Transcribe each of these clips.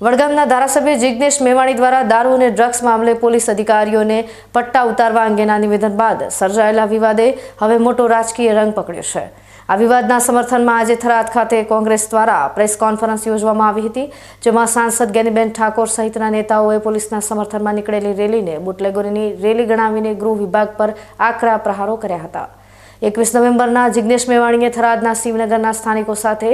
વડગામના ધારાસભ્ય જિજ્ઞેશ મેવાણી દ્વારા દારૂ અને ડ્રગ્સ મામલે પોલીસ અધિકારીઓને પટ્ટા ઉતારવા અંગેના નિવેદન બાદ સર્જાયેલા વિવાદે હવે મોટો રાજકીય રંગ પકડ્યો છે. આ વિવાદના સમર્થનમાં આજે થરાદ ખાતે કોંગ્રેસ દ્વારા પ્રેસ કોન્ફરન્સ યોજવામાં આવી હતી, જેમાં સાંસદ ગેનીબેન ઠાકોર સહિતના નેતાઓએ પોલીસના સમર્થનમાં નીકળેલી રેલીને બુટલેગોરીની રેલી ગણાવીને ગૃહ વિભાગ પર આકરા પ્રહારો કર્યા હતા. એકવીસ નવેમ્બરના જિજ્ઞેશ મેવાણીએ થરાદના શિવનગરના સ્થાનિકો સાથે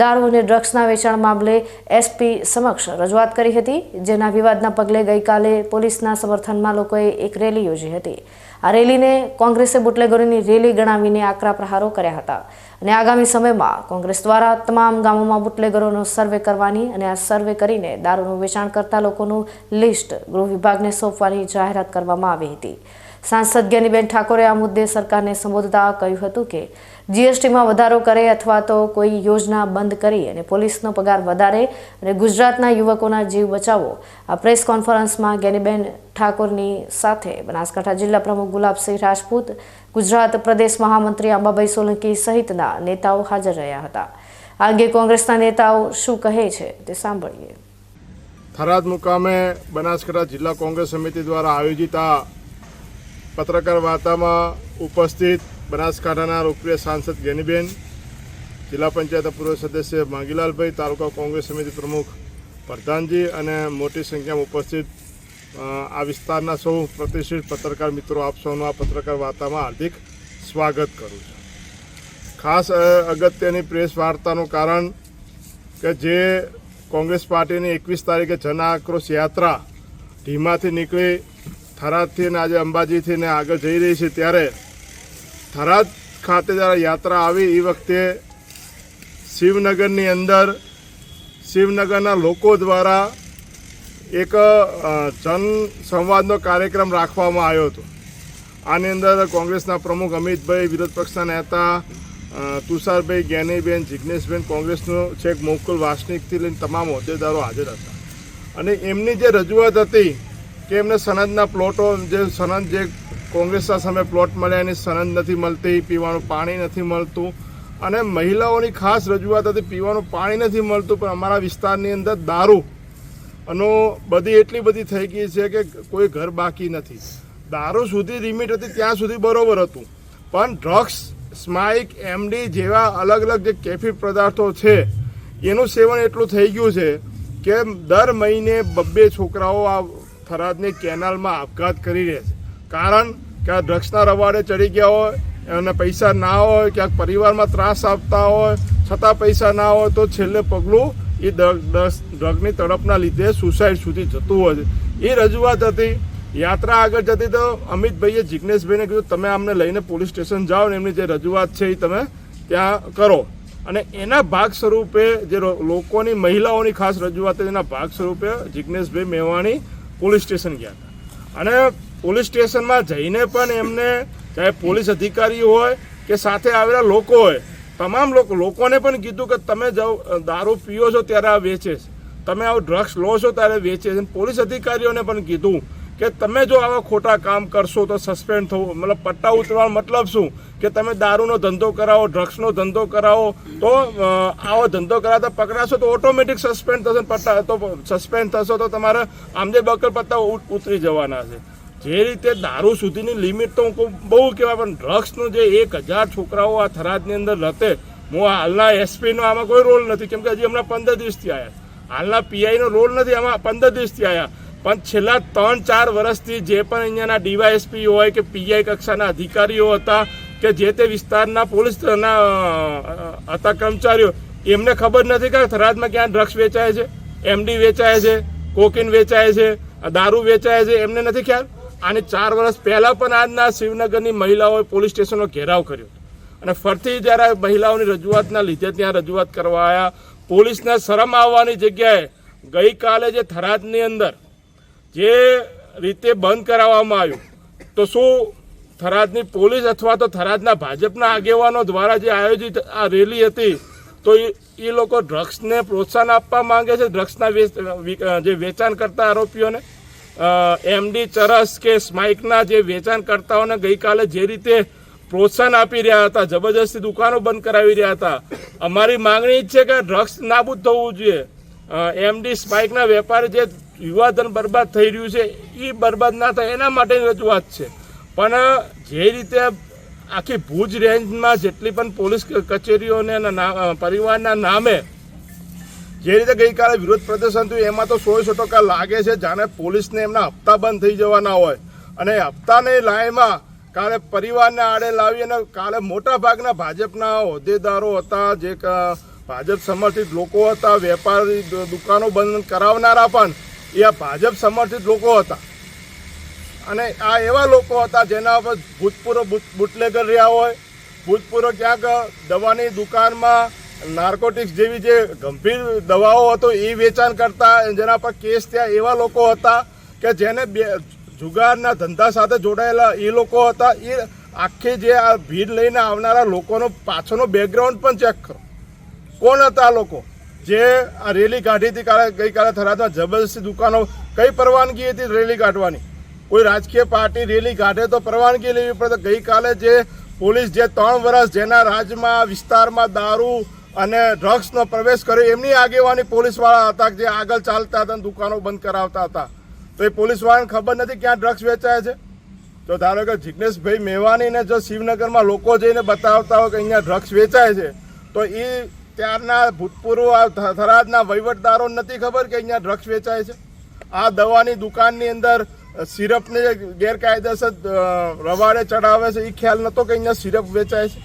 દારૂ અને ડ્રગ્સના વેચાણ મામલે એસપી સમક્ષ રજૂઆત કરી હતી, જેના વિવાદના પગલે ગઈકાલે પોલીસના સમર્થનમાં લોકોએ એક રેલી યોજી હતી. આ રેલીને કોંગ્રેસે બુટલેગરોની રેલી ગણાવીને આકરા પ્રહારો કર્યા હતા. અને આગામી સમયમાં કોંગ્રેસ દ્વારા તમામ ગામોમાં બુટલેગરોનો સર્વે કરવાની અને આ સર્વે કરીને દારૂનું વેચાણ કરતા લોકોનું લિસ્ટ ગૃહ વિભાગને સોંપવાની જાહેરાત કરવામાં આવી હતી. સાંસદ જ્ઞાનીબેન ઠાકોરે આ મુદ્દે સરકારને સંબોધતા કહ્યું હતું કે જીએસટીમાં વધારો કરે અથવા તો કોઈ યોજના બંધ કરી અને પોલીસનો પગાર વધારે અને ગુજરાતના યુવકોના જીવ બચાવો, આ પ્રેસ કોન્ફરન્સમાં જ્ઞાનીબેન ઠાકોરની સાથે બનાસકાંઠા જિલ્લા પ્રમુખ ગુલાબસિંહ રાજપૂત, ગુજરાત પ્રદેશ મહામંત્રી અંબાભાઈ સોલંકી સહિતના નેતાઓ હાજર રહ્યા હતા. આ અંગે કોંગ્રેસના નેતાઓ શું કહે છે તે સાંભળીએ. થરાદ મુકામે બનાસકાંઠા જિલ્લા કોંગ્રેસ સમિતિ દ્વારા આયોજિત આ પત્રકાર વાર્તામાં ઉપસ્થિત બનાસકાંઠાના લોકપ્રિય સાંસદ ગેનીબેન, જિલ્લા પંચાયત પૂર્વ સદસ્ય માંગીલાલભાઈ, તાલુકા કોંગ્રેસ સમિતિ પ્રમુખ પ્રધાનજી અને મોટી સંખ્યામાં ઉપસ્થિત આ વિસ્તારના સૌ પ્રતિષ્ઠિત પત્રકાર મિત્રો, આપ સૌનું આ પત્રકાર વાર્તામાં હાર્દિક સ્વાગત કરું છું. ખાસ અગત્યની પ્રેસ વાર્તાનું કારણ કે જે કોંગ્રેસ પાર્ટીની એકવીસ તારીખે જન આક્રોશ યાત્રા ધીમાથી નીકળી થરાદથી આજે અંબાજીથી ને આગળ જઈ રહી છે ત્યારે થરાદ ખાતે જ્યારે યાત્રા આવી એ વખતે શિવનગરની અંદર શિવનગરના લોકો દ્વારા એક જનસંવાદનો જન સંવાદનો કાર્યક્રમ રાખવામાં આવ્યો હતો. આની અંદર કોંગ્રેસના પ્રમુખ અમિતભાઈ, વિરોધ પક્ષના નેતા તુષારભાઈ, જ્ઞાનીબેન જિજ્ઞેશબેન કોંગ્રેસનું છેક મોકુલ વાસનિકથી લઈને તમામ હોદ્દેદારો હાજર હતા. અને એમની જે રજૂઆત હતી કે એમને સનદના પ્લોટો, જે સનદ, જે કોંગ્રેસના સામે પ્લોટ મળ્યા, એની સનદ નથી મળતી, પીવાનું પાણી નથી મળતું. અને મહિલાઓની ખાસ રજૂઆત હતી, પીવાનું પાણી નથી મળતું, પણ અમારા વિસ્તારની અંદર દારૂ. અનો બધી એટલી બધી થઈ ગઈ છે કે કોઈ ઘર બાકી નથી. દારૂ સુધી લિમિટ હતી, ત્યાં સુધી બરોબર હતું. પણ ડ્રગ્સ સ્માઇક એમડી જેવા અલગ અલગ જે કેફી પદાર્થો છે, એનું સેવન એટલું થઈ ગયું છે કે દર મહિને બબ્બે છોકરાઓ આ થરાદની કેનાલમાં આપઘાત કરી રહ્યા છે. કારણ કે આ ડ્રગ્સના રવાડે ચડી ગયા હોય અને પૈસા ના હોય, ક્યાંક પરિવારમાં ત્રાસ આપતા હોય, છતાં પૈસા ના હોય, તો છેલ્લે પગલું એ ડ્રગની તડપના લીધે સુસાઇડ સુધી જતું હોય છે. એ રજૂઆત હતી, યાત્રા આગળ જતી તો અમિતભાઈએ જિજ્ઞેશભાઈને કીધું, તમે અમને લઈને પોલીસ સ્ટેશન જાઓ ને એમની જે રજૂઆત છે એ તમે ત્યાં કરો. અને એના ભાગ સ્વરૂપે જે લોકોની, મહિલાઓની ખાસ રજૂઆત એના ભાગ સ્વરૂપે જિજ્ઞેશભાઈ મેવાણી પોલીસ સ્ટેશન ગયા હતા. અને પોલીસ સ્ટેશનમાં જઈને પણ એમને, ચાહે પોલીસ અધિકારી હોય કે સાથે આવેલા લોકો હોય, તમામ લોકો, લોકોને પણ કીધું કે તમે જાઓ દારૂ પીઓ છો ત્યારે આ વેચે છે. તમે આવું ડ્રગ્સ લો છો ત્યારે વેચે છે. પોલીસ અધિકારીઓને પણ કીધું કે તમે જો આવા ખોટા કામ કરશો તો સસ્પેન્ડ થવું, મતલબ પટ્ટા ઉતરવાનો મતલબ શું? કે તમે દારૂનો ધંધો કરાવો ડ્રગ્સનો ધંધો કરાવો, તો આવો ધંધો કરાવતા પકડાશો તો ઓટોમેટિક સસ્પેન્ડ થશે પટ્ટા, તો સસ્પેન્ડ થશો તો તમારે આમદે બકર પત્તા ઉતરી જવાના છે. જે રીતે દારૂ સુધીની લિમિટ તો હું બહુ કહેવાય, પણ ડ્રગ્સનું જે એક હજાર છોકરાઓ આ થરાદની અંદર રતે હું હાલના એસપીનો આમાં કોઈ રોલ નથી, કેમ કે હજી હમણાં પંદર દિવસથી આવ્યા હાલના પીઆઈનો રોલ નથી, આમાં પંદર દિવસથી આવ્યા પણ છેલ્લા ત્રણ ચાર વર્ષથી જે પણ અહીંયાના ડીવાયએસપી હોય કે પીઆઈ કક્ષાના અધિકારીઓ હતા કે જે તે વિસ્તારના પોલીસના હતા કર્મચારીઓ, એમને ખબર નથી કે થરાદમાં ક્યાં ડ્રગ્સ વેચાય છે, એમડી વેચાય છે, કોકીન વેચાય છે દારૂ વેચાય છે, એમને નથી ખ્યાલ? આની ચાર વર્ષ પહેલાં પણ આજના શિવનગરની મહિલાઓએ પોલીસ સ્ટેશનનો ઘેરાવ કર્યો. અને ફરતી જ્યારે મહિલાઓની રજૂઆતના લીધે ત્યાં રજૂઆત કરવા આવ્યા પોલીસને શરમ આવવાની જગ્યાએ ગઈકાલે જે થરાદની અંદર જે રીતે બંધ કરાવવામાં આવ્યું, તો શું થરાદની પોલીસ અથવા તો થરાદના ભાજપના આગેવાનો દ્વારા જે આયોજિત આ રેલી હતી, તો એ લોકો ડ્રગ્સને પ્રોત્સાહન આપવા માંગે છે, ડ્રગ્સના જે વેચાણ કરતા આરોપીઓને એમડી ચરસ કે સ્માઇકના જે વેચાણ કરતાઓને ગઈકાલે જે રીતે પ્રોત્સાહન આપી રહ્યા હતા, જબરજસ્તી દુકાનો બંધ કરાવી રહ્યા હતા, અમારી માંગણી છે કે ડ્રગ્સ નાબૂદ થવું જોઈએ. એમડી સ્પાઇકના વેપારી જે યુવાધન બરબાદ થઈ રહ્યું છે એ બરબાદ ના થાય એના માટેની રજૂઆત છે. પણ જે રીતે આખી ભુજ રેન્જમાં જેટલી પણ પોલીસ કચેરીઓને પરિવારના નામે જે રીતે ગઈકાલે વિરોધ પ્રદર્શન થયું, એમાં તો સો સો ટકા લાગે છે, જાણે પોલીસને એમના હપ્તા બંધ થઈ જવાના હોય. અને હપ્તાની લાઈમાં કાલે પરિવારને આડે લાવી અને કાલે મોટા ભાગના ભાજપના હોદ્દેદારો હતા, જે ભાજપ સમર્થિત લોકો હતા, વેપારી દુકાનો બંધ કરાવનારા પણ એ આ ભાજપ સમર્થિત લોકો હતા. અને આ એવા લોકો હતા જેના પર ભૂતપૂર્વ બુટ- બુટલેગર રહ્યા હોય, ભૂતપૂર્વ ક્યાંક દવાની દુકાનમાં નાર્કોટિક્સ જેવી જે ગંભીર દવાઓ હતો એ વેચાણ કરતા, જેના પર કેસ ત્યાં એવા લોકો હતા કે જેને બે જુગારના ધંધા સાથે જોડાયેલા એ લોકો હતા. એ આખી જે આ ભીડ લઈને આવનારા લોકોનો પાછળનો બેકગ્રાઉન્ડ પણ ચેક કરો. કોણ હતા આ લોકો? જે આ રેલી કાઢી હતી કાલે ગઈકાલે થરાદમાં જબરદસ્તી દુકાનો, કઈ પરવાનગી હતી રેલી કાઢવાની? કોઈ રાજકીય પાર્ટી રેલી કાઢે તો પરવાનગી લેવી પડે. ગઈકાલે જે પોલીસ જે ત્રણ વર્ષ જેના રાજમાં, વિસ્તારમાં દારૂ અને ડ્રગ્સનો પ્રવેશ કર્યો, એમની આગેવાની પોલીસવાળા હતા જે આગળ ચાલતા હતા દુકાનો બંધ કરાવતા હતા. તો એ પોલીસવાળાને ખબર નથી ક્યાં ડ્રગ્સ વેચાય છે? તો ધારો કે જિજ્ઞેશભાઈ મેવાણીને જો શિવનગરમાં લોકો જઈને બતાવતા હોય કે અહીંયા ડ્રગ્સ વેચાય છે, તો એ ત્યારના ભૂતપૂર્વ થરાદના વહીવટદારો નથી ખબર કે અહીંયા ડ્રગ્સ વેચાય છે? આ દવાની દુકાનની અંદર સિરપને ગેરકાયદેસર રવાડે ચડાવે છે એ ખ્યાલ નહોતો કે અહીંયા સિરપ વેચાય છે?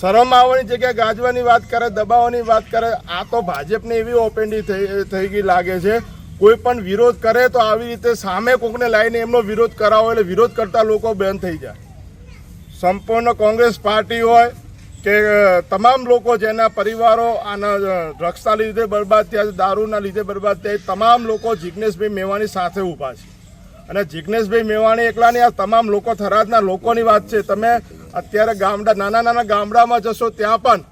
શરમ આવવાની જગ્યાએ ગાજવાની વાત કરે, દબાવવાની વાત કરે, આ તો ભાજપને એવી ઓપેન્ડી થઈ ગઈ લાગે છે. કોઈ પણ વિરોધ કરે તો આવી રીતે સામે કોકને લાવીને એમનો વિરોધ કરાવો એટલે વિરોધ કરતા લોકો બંધ થઈ જાય. સંપૂર્ણ કોંગ્રેસ પાર્ટી હોય કે તમામ લોકો જેના પરિવારો આના ડ્રગ્સના લીધે બરબાદ થયા છે, દારૂના લીધે બરબાદ થયા તમામ લોકો જિજ્ઞેશભાઈ મેવાણી સાથે ઊભા છે. અને જિજ્ઞેશભાઈ મેવાણી એકલાની આ તમામ લોકો થરાદના લોકોની વાત છે. તમે અત્યારે ગામડા, નાના નાના ગામડામાં જશો ત્યાં પણ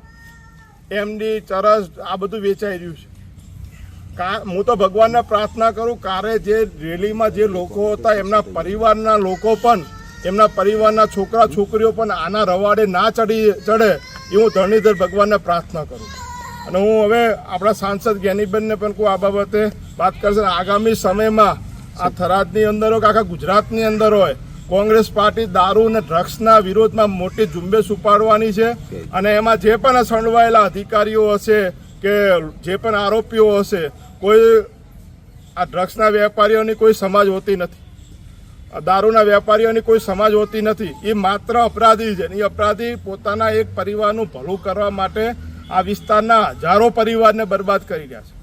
એમડી ચરસ, આ બધું વેચાઈ રહ્યું છે. હું તો ભગવાનને પ્રાર્થના કરું, કારે જે રેલીમાં જે લોકો હતા, એમના પરિવારના લોકો પણ એમના પરિવારના છોકરા, છોકરીઓ પણ આના રવાડે ના ચડી, ચડે એ હું ધરણીધર ભગવાનને પ્રાર્થના કરું અને હું હવે આપણા સાંસદ જ્ઞાનીબેનને પણ કોઈ આ બાબતે વાત કરશે. આગામી સમયમાં આ થરાદની અંદર હોય કે આખા ગુજરાતની અંદર હોય, કોંગ્રેસ પાર્ટી દારૂ અને ડ્રગ્સના વિરોધમાં મોટી ઝુંબેશ ઉપાડવાની છે. અને એમાં જે પણ સંડવાયેલા અધિકારીઓ હશે કે જે પણ આરોપીઓ હશે, કોઈ આ ડ્રગ્સના વેપારીઓની કોઈ સમાજ હોતી નથી. દારૂના વેપારીઓની કોઈ સમાજ હોતી નથી. એ માત્ર અપરાધી છે. એ અપરાધી પોતાના એક પરિવારનું ભલું કરવા માટે આ વિસ્તારના હજારો પરિવારને બરબાદ કરી રહ્યા છે.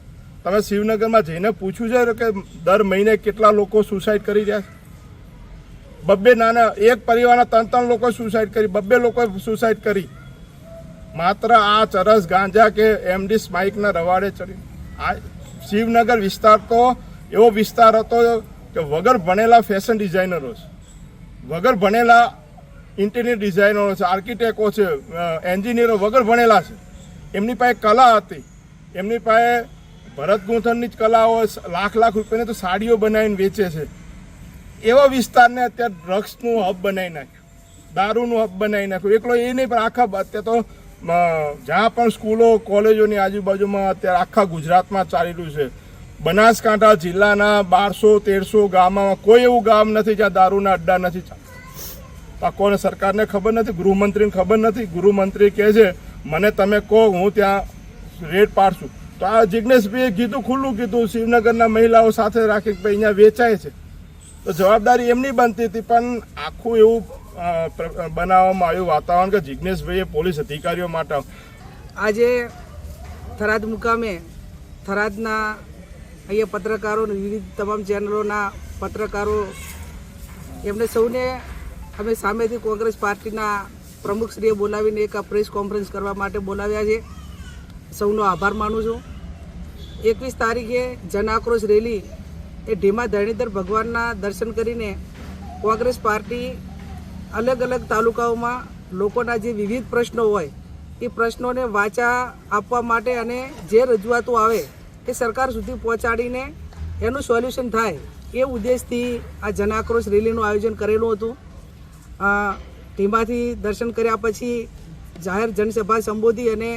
તમે શિવનગરમાં જઈને પૂછ્યું છે કે દર મહિને કેટલા લોકો સુસાઇડ કરી રહ્યા છે? બબ્બે નાના, એક પરિવારના ત્રણ ત્રણ લોકો સુસાઇડ કરી, બબ્બે લોકો સુસાઇડ કરી. માત્ર આ ચરસ ગાંજા કે એમડી સ્માઇકના રવાડે ચડી. આ શિવનગર વિસ્તાર તો એવો વિસ્તાર હતો કે વગર ભણેલા ફેશન ડિઝાઇનરો છે. વગર ભણેલા ઇન્ટિરિયર ડિઝાઇનરો છે આર્કિટેક્ટો છે એન્જિનિયરો વગર ભણેલા છે. એમની પાસે કલા હતી. એમની પાસે ભરત ગૂંથણની જ કલાઓ, લાખ લાખ રૂપિયાની તો સાડીઓ બનાવીને વેચે છે. એવા વિસ્તારને અત્યારે ડ્રગ્સનું હબ બનાવી નાખ્યું. દારૂનું હબ બનાવી નાખ્યું. એકલો એ નહીં, પણ આખા અત્યારે તો જ્યાં પણ સ્કૂલો, કોલેજોની આજુબાજુમાં અત્યારે આખા ગુજરાતમાં ચાલી રહ્યું છે. બનાસકાંઠા જિલ્લાના બારસો, તેરસો ગામમાં કોઈ એવું ગામ નથી જ્યાં દારૂના અડ્ડા નથી ચાલતા. કોને સરકારને ખબર નથી? ગૃહમંત્રીને ખબર નથી? ગૃહમંત્રી કહે છે, મને તમે કહો, હું ત્યાં રેડ પાડશું. તો આ જિજ્ઞેશભાઈએ કીધું, ખુલ્લું કીધું, શિવનગરના મહિલાઓ સાથે રાખી ભાઈ અહીંયા વેચાય છે. તો જવાબદારી એમની બનતી હતી, પણ આખું એવું બનાવવામાં આવ્યું વાતાવરણ કે જિજ્ઞેશભાઈએ પોલીસ અધિકારીઓ માટે આજે થરાદ મુકામે થરાદના અહીંયા પત્રકારો વિવિધ તમામ ચેનલોના પત્રકારો, એમને સૌને અમે સામેથી કોંગ્રેસ પાર્ટીના પ્રમુખશ્રીએ બોલાવીને એક પ્રેસ કોન્ફરન્સ કરવા માટે બોલાવ્યા છે. સૌનો આભાર માનું છું. એકવીસ તારીખે જન આક્રોશ રેલી એ ઢીમા ધરણીધર ભગવાનના દર્શન કરીને કોંગ્રેસ પાર્ટી અલગ અલગ તાલુકાઓમાં લોકોના જે વિવિધ પ્રશ્નો હોય, એ પ્રશ્નોને વાચા આપવા માટે અને જે રજૂઆતો આવે એ સરકાર સુધી પહોંચાડીને એનું સોલ્યુશન થાય એ ઉદ્દેશથી આ જનાક્રોશ રેલીનું આયોજન કરેલું હતું. ધીમાથી દર્શન કર્યા પછી જાહેર જનસભા સંબોધી અને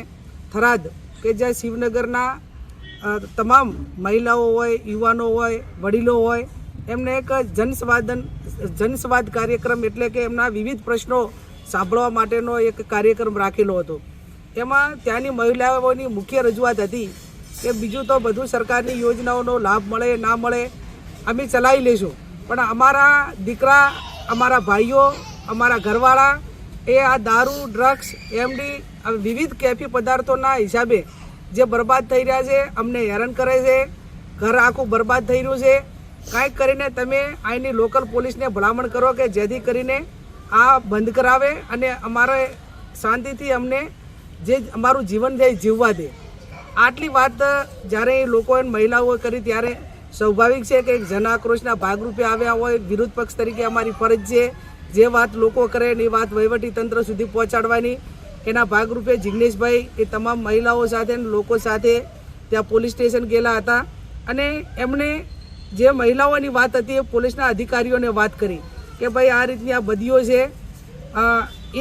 થરાદ કે જ્યાં શિવનગરના તમામ મહિલાઓ હોય, યુવાનો હોય, વડીલો હોય, એમને એક જનસંવાદન, જનસંવાદ કાર્યક્રમ એટલે કે એમના વિવિધ પ્રશ્નો સાંભળવા માટેનો એક કાર્યક્રમ રાખેલો હતો. એમાં ત્યાંની મહિલાઓની મુખ્ય રજૂઆત હતી કે બીજું તો બધું સરકારની યોજનાઓનો લાભ મળે ના મળે, અમે ચલાવી લઈશું પણ અમારા દીકરા, અમારા ભાઈઓ, અમારા ઘરવાળા એ આ દારૂ, ડ્રગ્સ, એમડી વિવિધ કેફી પદાર્થોના હિસાબે જે બરબાદ થઈ રહ્યા છે, અમને હેરાન કરે છે. ઘર આખું બરબાદ થઈ રહ્યું છે. કાંઈક કરીને તમે અહીંની લોકલ પોલીસને ભલામણ કરો કે જેથી કરીને આ બંધ કરાવે અને અમારે શાંતિથી અમને જે અમારું જીવન છે જીવવા દે. આટલી વાત જ્યારે એ લોકોએ મહિલાઓએ કરી ત્યારે સ્વાભાવિક છે કે એક જન આક્રોશના ભાગરૂપે આવ્યા હોય વિરોધ પક્ષ તરીકે અમારી ફરજ છે. જે વાત લોકો કરે એની વાત વહીવટી તંત્ર સુધી પહોંચાડવાની. એના ભાગરૂપે જિગ્નેશભાઈ એ તમામ મહિલાઓ સાથે લોકો સાથે ત્યાં પોલીસ સ્ટેશન ગયેલા હતા. અને એમણે જે મહિલાઓની વાત હતી એ પોલીસના અધિકારીઓને વાત કરી કે ભાઈ આ રીતની આ બદીઓ છે.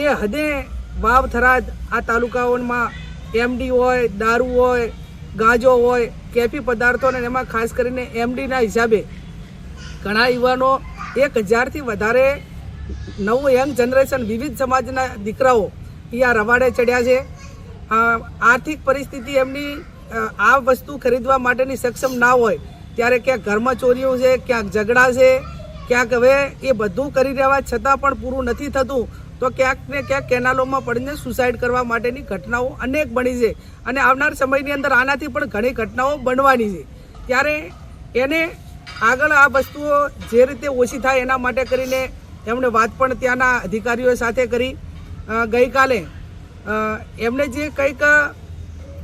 એ હદે વાવ થરાદ આ તાલુકાઓમાં એમડી હોય, દારૂ હોય, ગાંજો હોય, કેફી પદાર્થો અને એમાં ખાસ કરીને એમડીના હિસાબે ઘણા યુવાનો એક હજારથી વધારે નવું યંગ જનરેશન વિવિધ સમાજના દીકરાઓ એ આ રવાડે ચડ્યા છે. આર્થિક પરિસ્થિતિ એમની આ વસ્તુ ખરીદવા માટેની સક્ષમ ના હોય, ત્યારે ક્યાંક ઘરમાં ચોરીઓ છે, ક્યાંક ઝઘડા છે, ક્યાંક હવે એ બધું કરી રહ્યા છતાં પણ પૂરું નથી થતું. તો ક્યાંક ને ક્યાંક કેનાલોમાં પડીને સુસાઇડ કરવા માટેની ઘટનાઓ અનેક બની છે. અને આવનાર સમયની અંદર આનાથી પણ ઘણી ઘટનાઓ બનવાની છે. ત્યારે એને આગળ આ વસ્તુઓ જે રીતે ઓછી થાય એના માટે કરીને એમણે વાત પણ ત્યાંના અધિકારીઓ સાથે કરી. ગઈકાલે એમણે જે કંઈક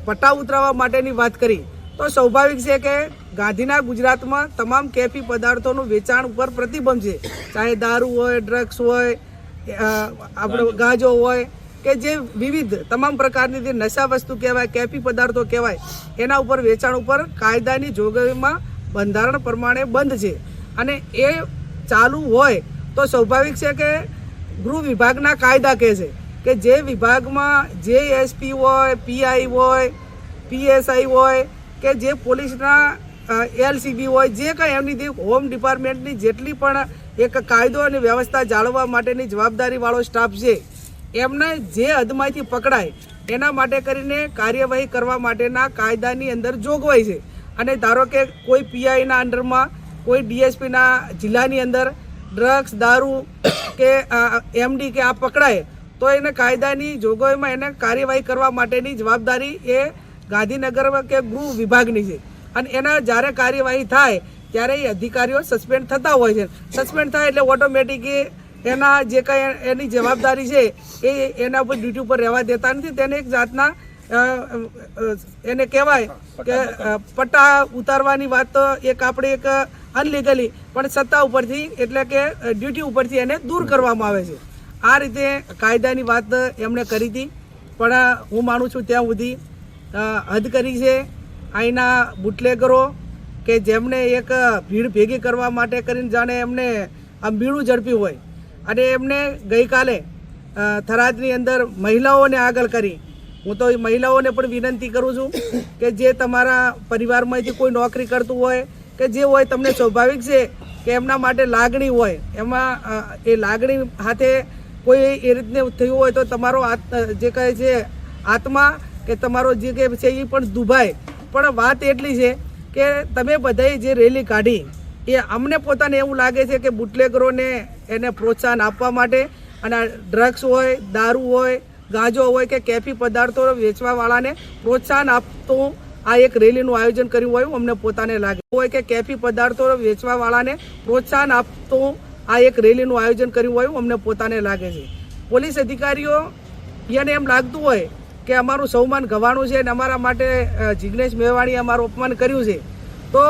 પટ્ટા ઉતરાવવા માટેની વાત કરી, તો સ્વાભાવિક છે કે ગાંધીના ગુજરાતમાં તમામ કેફી પદાર્થોનું વેચાણ ઉપર પ્રતિબંધ છે. ચાહે દારૂ હોય, ડ્રગ્સ હોય આપણો ગાંજો. હોય કે જે વિવિધ તમામ પ્રકારની જે નશા વસ્તુ કહેવાય કેફી પદાર્થો કહેવાય એના ઉપર વેચાણ ઉપર કાયદાની જોગવાઈમાં બંધારણ પ્રમાણે બંધ છે. અને એ ચાલુ હોય તો સ્વાભાવિક છે કે ગૃહ વિભાગના કાયદા કહે છે કે જે વિભાગમાં જે એસપી હોય પીઆઈ હોય પીએસઆઈ હોય કે જે પોલીસના એલસીબી હોય જે કંઈ એમની હોમ ડિપાર્ટમેન્ટની જેટલી પણ એક કાયદો અને વ્યવસ્થા જાળવવા માટેની જવાબદારીવાળો સ્ટાફ છે. એમને જે હદમાંથી પકડાય, એના માટે કરીને કાર્યવાહી કરવા માટેના કાયદાની અંદર જોગવાઈ છે. અને ધારો કે કોઈ પીઆઈના અંડરમાં, કોઈ ડીએસપીના જિલ્લાની અંદર ડ્રગ્સ, દારૂ કે એમડી કે આ પકડાય, તો એને કાયદાની જોગવાઈમાં એને કાર્યવાહી કરવા માટેની જવાબદારી એ ગાંધીનગર કે ગૃહ વિભાગની છે. અને એના જ્યારે કાર્યવાહી થાય ત્યારે એ અધિકારીઓ સસ્પેન્ડ થતા હોય છે. સસ્પેન્ડ થાય એટલે ઓટોમેટિક એના જે કંઈ એની જવાબદારી છે, એ એના ઉપર ડ્યુટી ઉપર રહેવા દેતા નથી. તેને એક જાતના એને કહેવાય કે પટ્ટા ઉતારવાની વાત તો એક આપણે એક અનલીગલી પણ સત્તા ઉપરથી એટલે કે ડ્યુટી ઉપરથી એને દૂર કરવામાં આવે છે. આ રીતે કાયદાની વાત એમણે કરી હતી. પણ હું માનું છું ત્યાં સુધી હદ કરી છે. અહીંના બુટલેગરો કે જેમને એક ભીડ ભેગી કરવા માટે કરીને જાણે એમને આમ બીડું ઝડપ્યું હોય. અને એમને ગઈકાલે થરાદની અંદર મહિલાઓને આગળ કરી. હું તો મહિલાઓને પણ વિનંતી કરું છું કે જે તમારા પરિવારમાંથી કોઈ નોકરી કરતું હોય કે જે હોય તમને સ્વાભાવિક છે કે એમના માટે લાગણી હોય, એમાં એ લાગણી હાથે કોઈ એ રીતને થયું હોય તો તમારો જે કહે છે, આત્મા કે તમારો જે કે છે એ પણ દુભાય. પણ વાત એટલી છે કે તમે બધાએ જે રેલી કાઢી, એ અમને પોતાને એવું લાગે છે કે બુટલેગરોને એને પ્રોત્સાહન આપવા માટે અને ડ્રગ્સ હોય, દારૂ હોય, ગાંજો હોય કે કેફી પદાર્થો વેચવાવાળાને પ્રોત્સાહન આપતું આ એક રેલીનું આયોજન કર્યું હોય અમને પોતાને લાગે. હોય કે કેફી પદાર્થો વેચવાવાળાને પ્રોત્સાહન આપતું આ એક રેલીનું આયોજન કર્યું હોય અમને પોતાને લાગે છે. પોલીસ અધિકારીઓ એને એમ લાગતું હોય કે અમારું સૌમાન ગવાણું છે અને અમારા માટે જિજ્ઞેશ મેવાણીએ અમારું અપમાન કર્યું છે. તો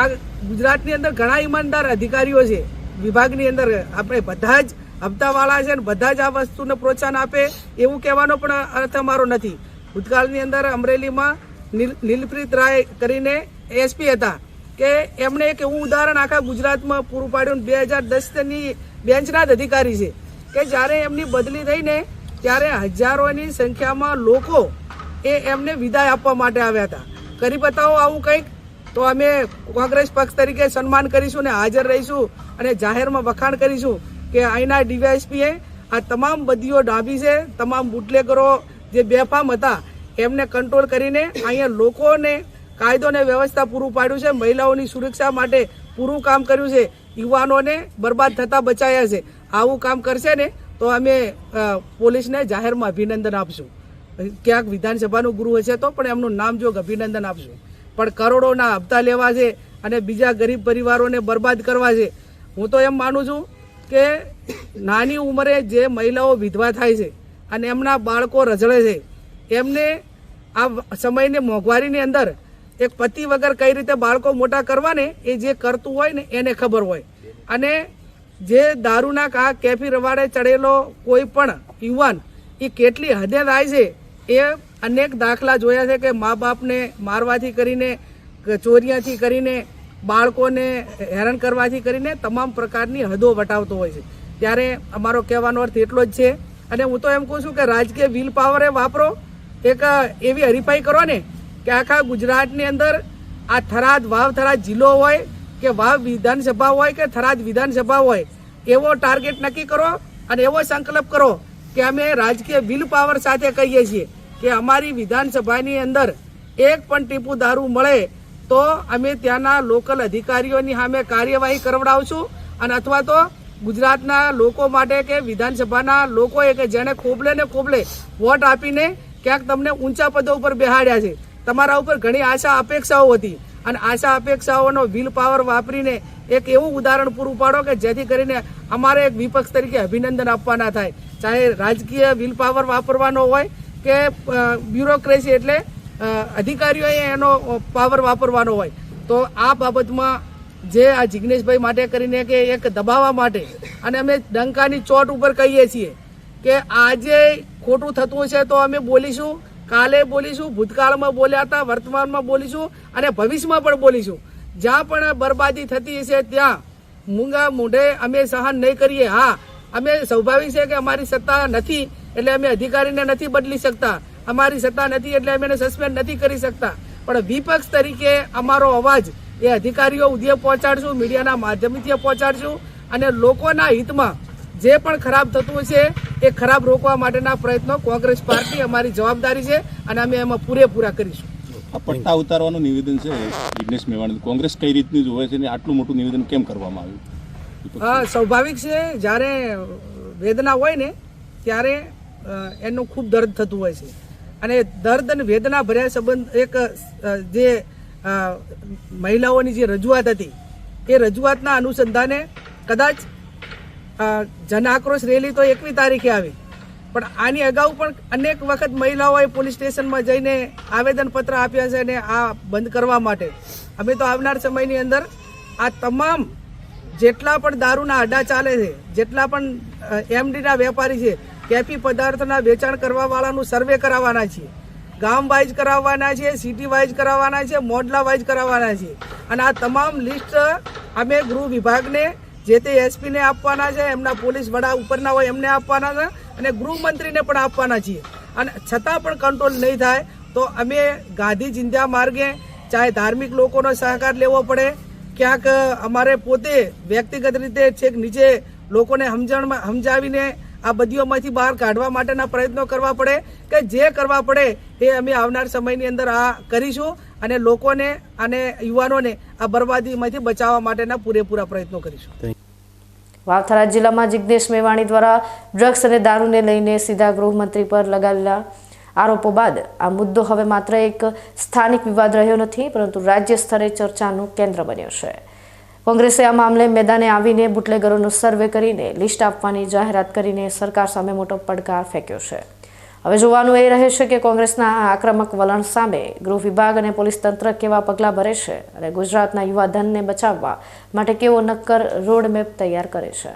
આ ગુજરાતની અંદર ઘણા ઈમાનદાર અધિકારીઓ છે. વિભાગની અંદર આપણે બધા જ હપ્તાવાળા છે ને બધા જ આ વસ્તુને પ્રોત્સાહન આપે એવું કહેવાનો પણ અર્થ અમારો નથી. ભૂતકાળની અંદર અમરેલીમાં નીલ, નીલપ્રીત રાય કરીને એસપી હતા કે એમણે એક એવું ઉદાહરણ આખા ગુજરાતમાં પૂરું પાડ્યું. બે હજાર દસની બેન્ચના જ અધિકારી છે કે જ્યારે એમની બદલી થઈને ત્યારે હજારોની સંખ્યામાં લોકો એ એમને વિદાય આપવા માટે આવ્યા હતા. કરી બતાવો આવું કંઈક? તો અમે કોંગ્રેસ પક્ષ તરીકે સન્માન કરીશું ને હાજર રહીશું અને જાહેરમાં વખાણ કરીશું કે અહીંના ડીવાયએસપીએ આ તમામ બદીઓ ડાબી છે, તમામ બુટલેગરો જે બેફામ હતા, એમને કંટ્રોલ કરીને અહીંયા લોકોને કાયદો ને વ્યવસ્થા પૂરું પાડ્યું છે, મહિલાઓની સુરક્ષા માટે પૂરું કામ કર્યું છે, યુવાનોને બરબાદ થતા બચાયા છે. આવું કામ કરશે ને તો અમે પોલીસને જાહેરમાં અભિનંદન આપશું. ક્યાંક વિધાનસભાનું ગૃહ હશે તો પણ એમનું નામ જોગ અભિનંદન આપશું. પણ કરોડોના હપ્તા લેવા છે અને બીજા ગરીબ પરિવારોને બરબાદ કરવા છે. હું તો એમ માનું છું કે નાની ઉંમરે જે મહિલાઓ વિધવા થાય છે અને એમના બાળકો રઝળે છે, એમને આ સમયની મોંઘવારીની અંદર એક પતિ વગર કઈ રીતે બાળકો મોટા કરવાને એ જે કરતું હોય ને એને ખબર હોય. અને જે દારૂના કા કેફી રવાડે ચડેલો કોઈ પણ યુવાન એ કેટલી હદે થાય છે એ અનેક દાખલા જોયા છે કે મા બાપને મારવાથી કરીને ચોરિયાથી કરીને, બાળકોને હેરાન કરવાથી કરીને તમામ પ્રકારની હદો વટાવતો હોય છે. ત્યારે અમારો કહેવાનો અર્થ એટલો જ છે. અને હું તો એમ કહું છું કે રાજકીય વિલ પાવરે વાપરો. એક એવી હરીફાઈ કરો ને કે આખા ગુજરાતની અંદર આ થરાદ વાવ થરાદ જિલ્લો હોય કે વાવ વિધાનસભા હોય કે થરાદ વિધાનસભા હોય, એવો ટાર્ગેટ નક્કી કરો અને એવો સંકલ્પ કરો કે અમે રાજકીય વિલ પાવર સાથે કહીએ છીએ કે અમારી વિધાનસભાની અંદર એક પણ ટીપુ દારૂ મળે તો અમે ત્યાંના લોકલ અધિકારીઓની સામે કાર્યવાહી કરવડાવશું અને અથવા તો ગુજરાતના લોકો માટે કે વિધાનસભાના લોકોએ કે જેને ખોબલે ને ખોબલે વોટ આપીને ક્યાંક તમને ઊંચા પદો ઉપર બેહાડ્યા છે. તમારા ઉપર ઘણી આશા અપેક્ષાઓ હતી. અને આશા અપેક્ષાઓનો વિલ પાવર વાપરીને એક એવું ઉદાહરણ પૂરું પાડો કે જેથી કરીને અમારે એક વિપક્ષ તરીકે અભિનંદન આપવાના થાય. ચાહે રાજકીય વિલ પાવર વાપરવાનો હોય કે બ્યુરોક્રેસી એટલે અધિકારીઓએ એનો પાવર વાપરવાનો હોય. તો આ બાબતમાં જે આ જિગ્નેશભાઈ માટે કરીને કે એક દબાવવા માટે અને અમે ડંકાની ચોટ ઉપર કહીએ છીએ કે આજે ખોટું થતું છે તો અમે બોલીશું કાલે બોલીશું, ભૂતકાળમાં બોલ્યા હતા, વર્તમાનમાં બોલીશું અને ભવિષ્યમાં પણ બોલીશું. જ્યાં પણ બરબાદી થતી હશે ત્યાં મૂંગા મૂઢે અમે સહન નહીં કરીએ. હા, અમે સ્વાભાવિક છે કે અમારી સત્તા નથી એટલે અમે અધિકારીને નથી બદલી શકતા. અમારી સત્તા નથી એટલે અમે સસ્પેન્ડ નથી કરી શકતા. પણ વિપક્ષ તરીકે અમારો અવાજ એ અધિકારીઓ ઉદ્યોગ પહોંચાડશું, મીડિયાના માધ્યમથી પહોંચાડશું અને લોકોના હિતમાં જે પણ ખરાબ થતું છે એ ખરાબ રોકવા માટેના પ્રયત્નો કોંગ્રેસ પાર્ટી અમારી જવાબદારી છે અને અમે એમાં પૂરેપૂરા કરીશું. આ પટ્ટા ઉતારવાનું નિવેદન છે જિગ્નેશ મેવાણી. કોંગ્રેસ કઈ રીતની જોવે છે ને આટલું મોટું નિવેદન કેમ કરવામાં આવ્યું? હા સ્વાભાવિક છે જ્યારે વેદના હોય ને ત્યારે એનું ખૂબ દર્દ થતું હોય છે. અને દર્દ અને વેદના ભર્યા સંબંધ એક જે મહિલાઓની જે રજૂઆત હતી એ રજૂઆતના અનુસંધાને કદાચ જન આક્રોશ રેલી તો એકવી તારીખે આવી. પણ આની અગાઉ પણ અનેક વખત મહિલાઓએ પોલીસ સ્ટેશનમાં જઈને આવેદનપત્ર આપ્યા છે અને આ બંધ કરવા માટે. અમે તો આવનાર સમયની અંદર આ તમામ જેટલા પણ દારૂના અડ્ડા ચાલે છે, જેટલા પણ એમડીના વેપારી છે કેફી પદાર્થના વેચાણ કરવાવાળાનું સર્વે કરાવવાના છીએ. ગામ વાઇઝ કરાવવાના છે સિટી વાઇઝ કરાવવાના છે મોડલા વાઇઝ કરાવવાના છે અને આ તમામ લિસ્ટ અમે ગૃહ વિભાગને જે તે એસપીને આપવાના છે, એમના પોલીસ વડા ઉપરના હોય એમને આપવાના છે અને ગૃહમંત્રીને પણ આપવાના છીએ. અને છતાં પણ કંટ્રોલ નહીં થાય તો અમે ગાંધી ચિંધ્યા માર્ગે ચાહે ધાર્મિક લોકોનો સહકાર લેવો પડે, ક્યાંક અમારે પોતે વ્યક્તિગત રીતે છેક નીચે લોકોને સમજણમાં સમજાવીને આ બધીઓમાંથી બહાર કાઢવા માટેના પ્રયત્નો કરવા પડે કે જે કરવા પડે એ અમે આવનાર સમયની અંદર આ કરીશું. અને લોકોને અને યુવાનોને આ બરબાદીમાંથી બચાવવા માટેના પૂરેપૂરા પ્રયત્નો કરીશું. વાવથરા જિલ્લામાં જિજ્ઞેશ મેવાણી દ્વારા ડ્રગ્સ અને દારૂને લઈને સીધા ગૃહમંત્રી પર લગાવેલા આરોપો બાદ આ મુદ્દો હવે માત્ર એક સ્થાનિક વિવાદ રહ્યો નથી પરંતુ રાજ્ય સ્તરે ચર્ચાનું કેન્દ્ર બન્યો છે. કોંગ્રેસે આ મામલે મેદાને આવીને બુટલેગરોનો સર્વે કરીને લિસ્ટ આપવાની જાહેરાત કરીને સરકાર સામે મોટો પડકાર ફેંક્યો છે. હવે જોવાનું એ રહે છે કે કોંગ્રેસના આક્રમક વલણ સામે ગૃહ વિભાગ અને પોલીસ તંત્ર કેવા પગલાં ભરે છે અને ગુજરાતના યુવાધનને બચાવવા માટે કેવો નક્કર રોડમેપ તૈયાર કરે છે.